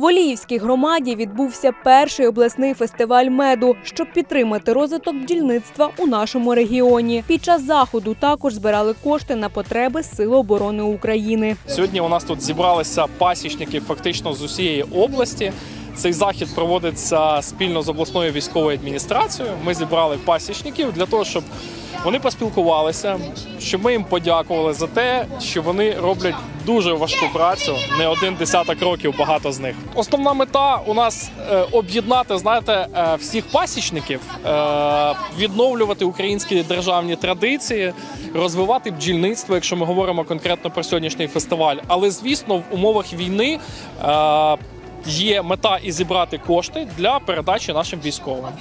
В Оліївській громаді відбувся перший обласний фестиваль меду, щоб підтримати розвиток бджільництва у нашому регіоні. Під час заходу також збирали кошти на потреби Сил оборони України. Сьогодні у нас тут зібралися пасічники фактично з усієї області. Цей захід проводиться спільно з обласною військовою адміністрацією. Ми зібрали пасічників для того, щоб вони поспілкувалися, щоб ми їм подякували за те, що вони роблять дуже важку працю, не один десяток років, багато з них. Основна мета у нас е, об'єднати, знаєте, е, всіх пасічників, е, відновлювати українські державні традиції, розвивати бджільництво, якщо ми говоримо конкретно про сьогоднішній фестиваль. Але звісно, в умовах війни. Є мета і зібрати кошти для передачі нашим військовим.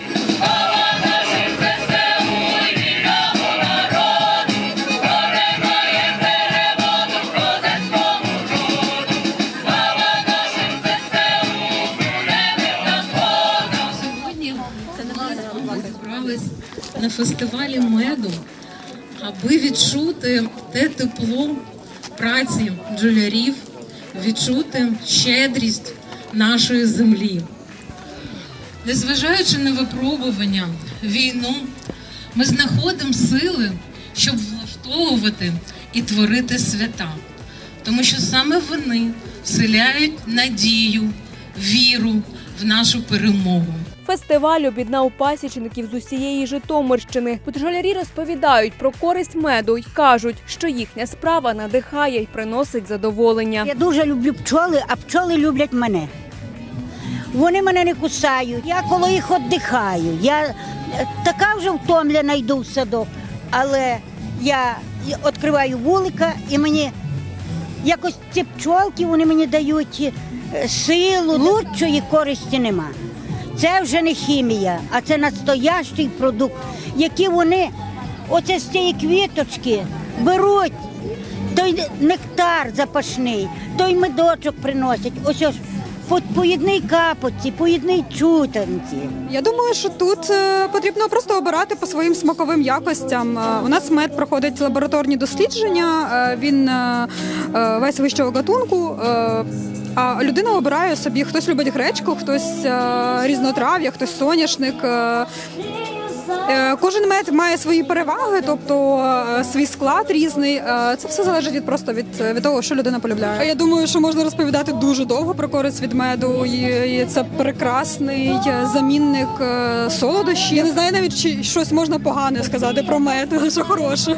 Ми на фестивалі меду, аби відчути те тепло праці бджолярів, відчути щедрість нашої землі. Незважаючи на випробування, війну, ми знаходимо сили, щоб влаштовувати і творити свята, тому що саме вони вселяють надію, віру в нашу перемогу. Фестиваль об'єднав пасічників з усієї Житомирщини. Бджолярі розповідають про користь меду й кажуть, що їхня справа надихає й приносить задоволення. Я дуже люблю пчоли, а пчоли люблять мене. Вони мене не кусають. Я коло їх віддихаю. Я е, така вже втомлена йду в садок, але я відкриваю вулика і мені якось ці пчолки вони мені дають е, силу. Лучшої користі нема. Це вже не хімія, а це настоящий продукт, який вони оце з цієї квіточки беруть той нектар запашний, той медочок приносять. Ось ось по, по капоці, по чутанці. Я думаю, що тут е, потрібно просто обирати по своїм смаковим якостям. Е, У нас мед проходить лабораторні дослідження. Він весь вищого гатунку. е, А людина обирає собі, хтось любить гречку, хтось е, різнотрав'я, хтось соняшник. е. Е, Кожен мед має свої переваги, тобто е, свій склад різний. Е, Це все залежить від просто від, від того, що людина полюбляє. Я думаю, що можна розповідати дуже довго про користь від меду. І, це прекрасний е, замінник е, солодощів. Я не знаю навіть чи щось можна погане сказати про мед, що хороше.